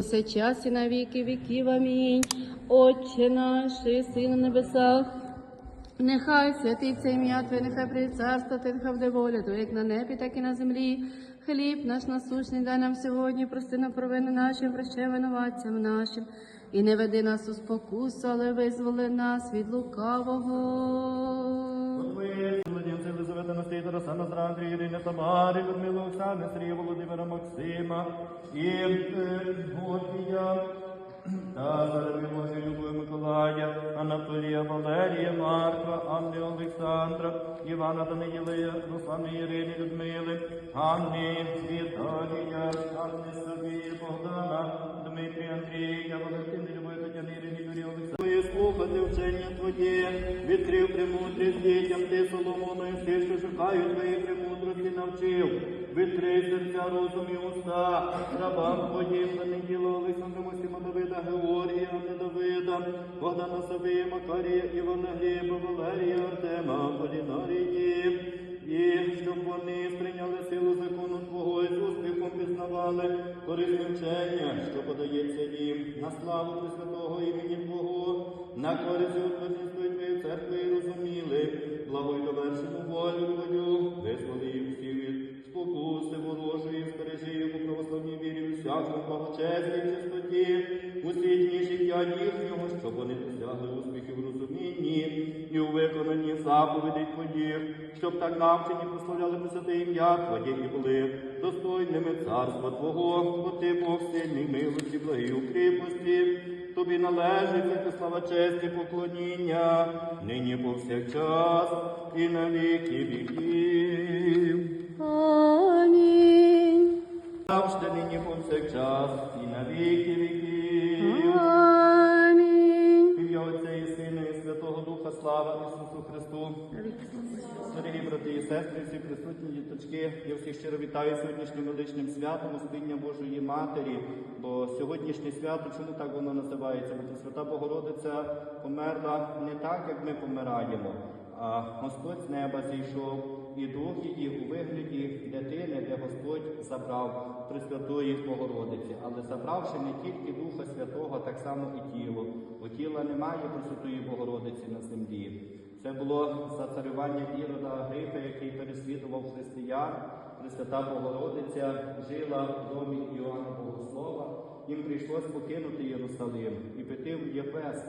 Все час і на віки віків. Амінь. Отче наш, єси на небесах, нехай святиться ім'я Твоє, нехай прийде царство Твоє, нехай буде воля Твоя, як на небі, так і на землі. Хліб наш насущний дай нам сьогодні, прости нам провини наші, прощай винуватцям нашим. І не веди нас у спокусу, але визволи нас від лукавого. Єлизавета Настей, Тараса Назра, Андрій, Ірина Тамари, Людмила Оксани, Сергія Володимира Максима, і е, Гордія, Тазара, Милохи, Любові Миколая, Анатолія, Валерія, Марка, Анни Олександра, Івана Даниїла, Руслани Ірини, Людмили, Анни, Віталія, премудрість дітям, ти Соломоною всі, що шукають Твої премудрості, навчив. Відкрий серця, розум і уста, рабам Твоїм, Даниїла, Олександра, Максима, Давида, Георгія, Анни Давида, Богдана Савія, Макарія, Івана Гліба, Валерія, Артема, Полінарії. І щоб вони сприйняли силу закону Твого і з успіхом пізнавали корисне вчення, що подається їм на славу Пресвятого імені Твого, на користь церкви розуміли, благою довершену волю Твою, визволи їм всі від спокуси ворожої, збережи їх у православній вірі, всякому благочесті чистоті, усі дні життя їхнього, щоб вони досягли успіхів в розумінні і у виконанні заповідей Твоїх, щоб так навчені прославляли Пресвяте ім'я Твоє і були достойними царства Твого, бо Ти Бог сильний, милості, благий у кріпості. Тобі належить всяка слава честь і поклоніння, нині повсякчас і на віки віків. Амінь. Завжди нині повсякчас і на віки віків. Сестри, всі присутні діточки, я всіх щиро вітаю сьогоднішнім величним святом Успіння Божої Матері. Бо сьогоднішнє свято, чому так воно називається? Бо Свята Богородиця померла не так, як ми помираємо, а Господь з неба зійшов і дух її у вигляді дитини, де Господь забрав Пресвятої Богородиці, але забравши не тільки Духа Святого, так само і тіло. Бо тіла немає Пресвятої Богородиці на землі. Це було за царювання Ірода Агрипа, який переслідував християн. Пресвята Богородиця жила в домі Іоанна Богослова. Їм прийшлось покинути Єрусалим і піти в Єфес.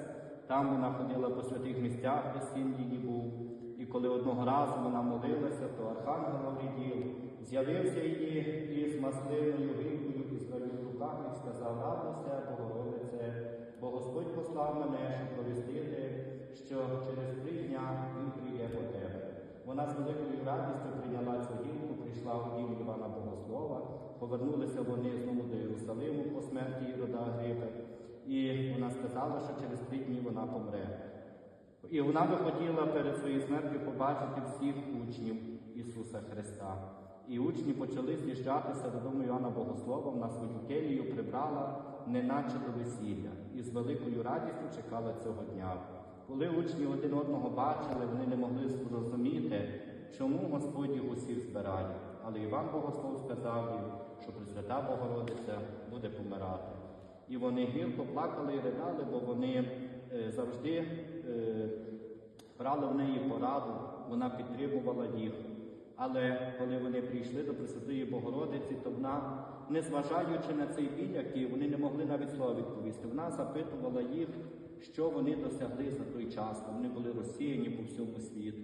Там вона ходила по святих місцях, де син її був. І коли одного разу вона молилася, то архангел Гавриділ з'явився її із маслиною гривою і своїми руками і сказав, радуйся, Богородице, бо Господь послав мене, щоб провістити, що через три дня він прийде по тебе. Вона з великою радістю прийняла цю гілку, прийшла у дім Івана Богослова, повернулися вони знову до Єрусалиму по смерті Ірода Агрипи, і вона сказала, що через три дні вона помре. І вона би хотіла перед своєю смертю побачити всіх учнів Ісуса Христа. І учні почали з'їжджатися додому Іоанна Богослова, вона свою келію прибрала, неначе до весілля, і з великою радістю чекала цього дня. Коли учні один одного бачили, вони не могли зрозуміти, чому Господь їх усіх збирає. Але Іван Богослов сказав їм, що Пресвята Богородиця буде помирати. І вони гірко плакали і ридали, бо вони е, завжди е, брали в неї пораду, вона підтримувала їх. Але коли вони прийшли до Пресвятої Богородиці, то вона, незважаючи на цей біль, який вони не могли навіть слова відповісти, вона запитувала їх, що вони досягли за той час, вони були розсіяні по всьому світу.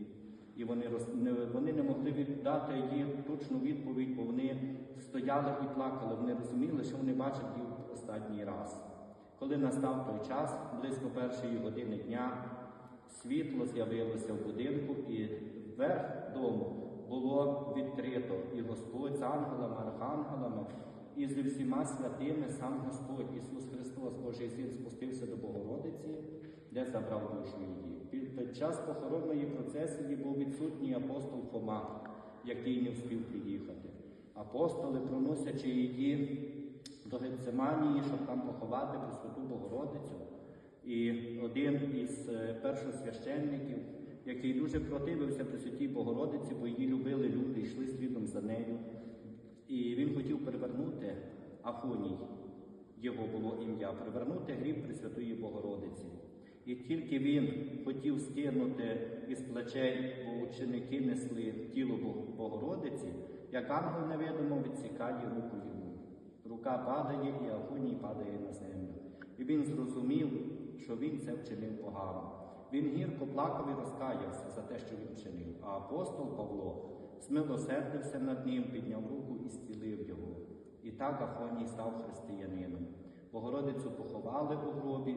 І вони, роз- не, вони не могли віддати їй точну відповідь, бо вони стояли і плакали. Вони розуміли, що вони бачать їх останній раз. Коли настав той час, близько першої години дня, світло з'явилося в будинку, і верх дому було відкрито, і Господь з ангелами, архангелами і зі всіма святими сам Господь Ісус Христос, Божий Син, спустився до Богородиці, де забрав душу її. Під час похоронної процесії був відсутній апостол Фома, який не встиг приїхати. Апостоли, проносячи її до Гецеманії, щоб там поховати Пресвяту Богородицю. І один із е, першосвященників, який дуже противився Пресвятій Богородиці, бо її любили люди, йшли слідом за нею. І він хотів перевернути Афоній. його було ім'я, привернути гріб Пресвятої Богородиці. І тільки він хотів скинути із плечей, бо ученики несли тіло Богородиці, як ангел невидимо відсікає руку йому. Рука падає, і Афоній падає на землю. І він зрозумів, що він це вчинив погано. Він гірко плакав і розкаявся за те, що він вчинив. А апостол Павло змилосердився над ним, підняв руку і зцілив його. І так Афоній став християнином. Богородицю поховали у гробі,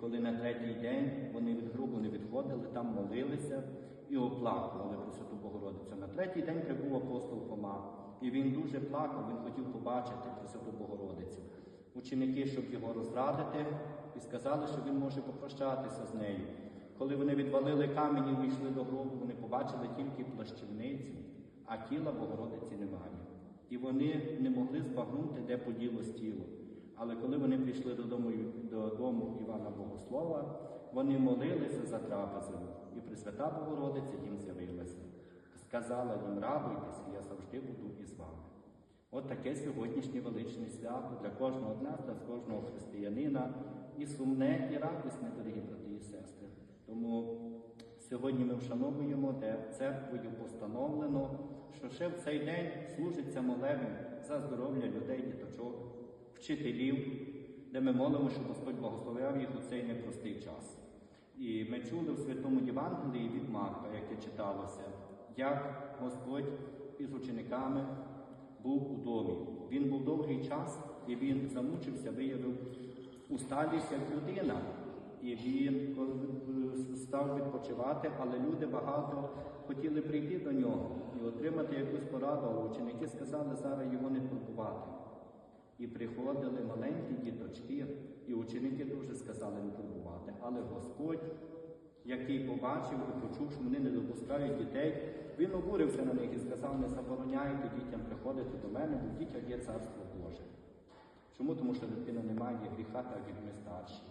коли на третій день вони від гробу не відходили, там молилися і оплакували Пресвяту Богородицю. На третій день прибув апостол Фома, і він дуже плакав, він хотів побачити Пресвяту Богородицю. Ученики, щоб його розрадити, і сказали, що він може попрощатися з нею. Коли вони відвалили камінь і вийшли до гробу, вони побачили тільки плащівницю, а тіла Богородиці немає. І вони не могли збагнути, де поділось тіло. Але коли вони прийшли додому, додому Івана Богослова, вони молилися за трапезою, і Пресвята Богородиця їм з'явилася. Сказала їм, радуйтеся, я завжди буду із вами. От таке сьогоднішнє величне свято для кожного з нас, для кожного християнина, і сумне, і радісне, дорогі брати і сестри. Тому сьогодні ми вшановуємо, де церквою постановлено, що ще в цей день служиться молебень за здоров'я людей, діточок, вчителів, де ми молимо, щоб Господь благословляв їх у цей непростий час. І ми чули в Святому Євангелії від Марка, яке читалося, як Господь із учениками був у домі. Він був довгий час, і він замучився, виявив усталість як людина. І він став відпочивати, але люди багато хотіли прийти до нього і отримати якусь пораду. Ученики сказали зараз його не турбувати. І приходили маленькі діточки, і ученики дуже сказали не турбувати. Але Господь, який побачив і почув, що вони не допускають дітей, він обурився на них і сказав, не забороняйте дітям приходити до мене, бо в дітях є царство Боже. Чому? Тому що дитина не має гріха, так як ми старші.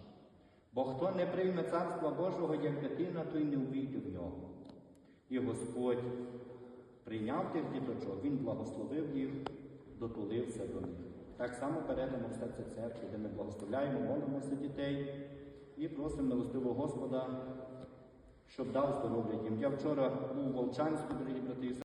Бо хто не прийме царства Божого як дитина, той не увійде в нього. І Господь прийняв тих діточок, Він благословив їх, дотулився до них. Так само передамо в серце церкви, де ми благословляємо, молимося дітей і просимо милостивого Господа, щоб дав здоров'я їм. Я вчора у Волчанську, дорогі брати